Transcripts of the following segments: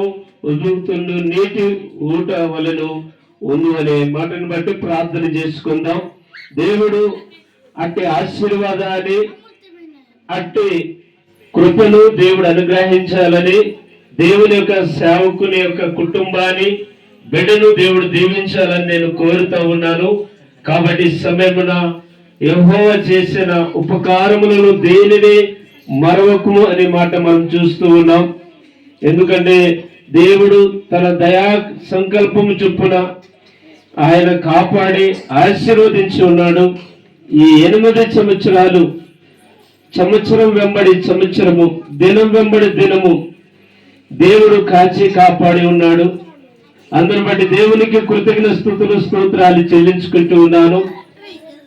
ఉదుగుతుండు నీటి ఊట వలను ఉంది అనే మాటను బట్టి ప్రార్థన చేసుకుందాం. దేవుడు అట్టి ఆశీర్వాదాన్ని అట్టి కృపను దేవుడు అనుగ్రహించాలని దేవుని యొక్క సేవకుని యొక్క కుటుంబాన్ని బిడ్డను దేవుడు దీవించాలని నేను కోరుతా ఉన్నాను. కాబట్టి సమయమున యెహోవా చేసిన ఉపకారములను దేనిని మరవకుము అనే మాట మనం చూస్తూ ఉన్నాం. ఎందుకంటే దేవుడు తన దయా సంకల్పము చొప్పున ఆయన కాపాడి ఆశీర్వదించి ఉన్నాడు. ఈ ఎనిమిది సంవత్సరాలు సంవత్సరం వెంబడి సంవత్సరము దినం వెంబడి దినము దేవుడు కాచి కాపాడి ఉన్నాడు. అందరి బట్టి దేవునికి కృతజ్ఞ స్థుతులు స్తోత్రాలు చెల్లించుకుంటూ ఉన్నాను.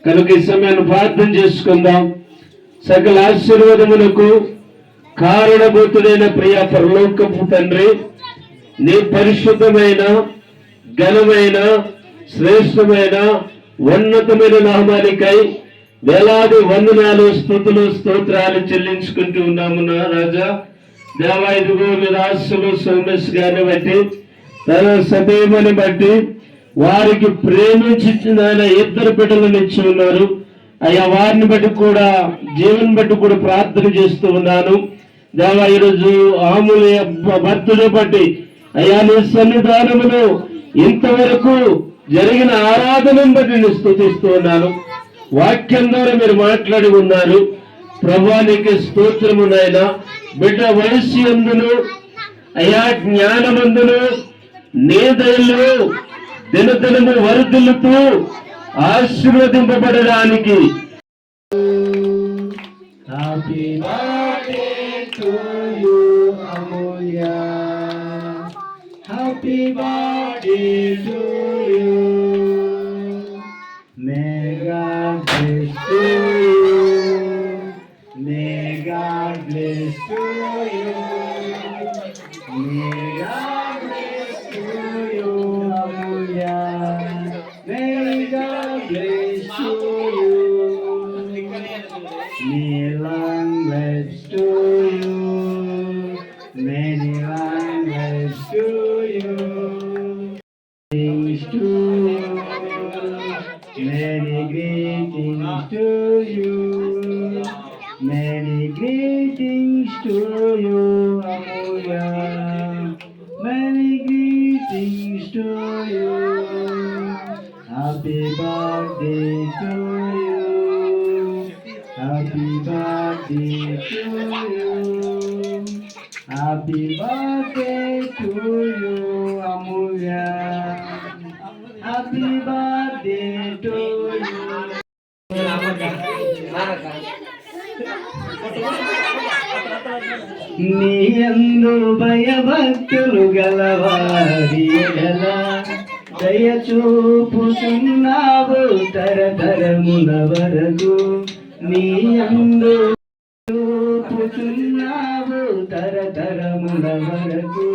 కనుక ఈ సమయాన్ని ప్రార్థన చేసుకుందాం. సకల ఆశీర్వాదములకు కారణభూతుడైన ప్రియ పరలోకపు తండ్రి నీ పరిశుద్ధమైన ఘనమైన శ్రేష్టమైన ఉన్నతమైన నామానికై వేలాది వందనాలు స్థుతులు స్తోత్రాలు చెల్లించుకుంటూ ఉన్నాము నా రాజా. దేవా ఇదిగో సోమేష్ గారిని బట్టి తన సతేమని బట్టి వారికి ప్రేమించిన ఇద్దరు బిడ్డలను ఇచ్చి ఉన్నారు. అయ్యా వారిని బట్టి కూడా జీవన్ బట్టి కూడా ప్రార్థన చేస్తూ ఉన్నాను. దేవా ఈరోజు ఆముని భర్తను బట్టి అయ్యా నీ సన్నిధానములో ఇంతవరకు జరిగిన ఆరాధనను బట్టి నేను స్థుతిస్తూ ఉన్నాను. వాక్యం ద్వారా మీరు మాట్లాడి ఉన్నారు. ప్రభానికి స్తోత్రము నాయన. బిడ్డ వయస్సు ఎందును? అయా జ్ఞానమందును? నేదైలు? దినదినము వరుదిల్లుతూ ఆశీర్వదింపబడడానికి. Happy birthday. To you, Amulya. Happy birthday to you. May God bless to you. May God bless to you. May God bless to you, Amulya. May God bless to you. May Many greetings to you. Many greetings to you, Amulya. Many greetings to you. Happy birthday to you. Happy birthday to you. Happy birthday to you, Amulya. Happy birthday to you. నీయందు భయభక్తులు గలవారి ఎడల దయచూపుతున్నావు తరతరముల వరకు నీ నీయందు చూపుతున్నావు తరతరముల వరకు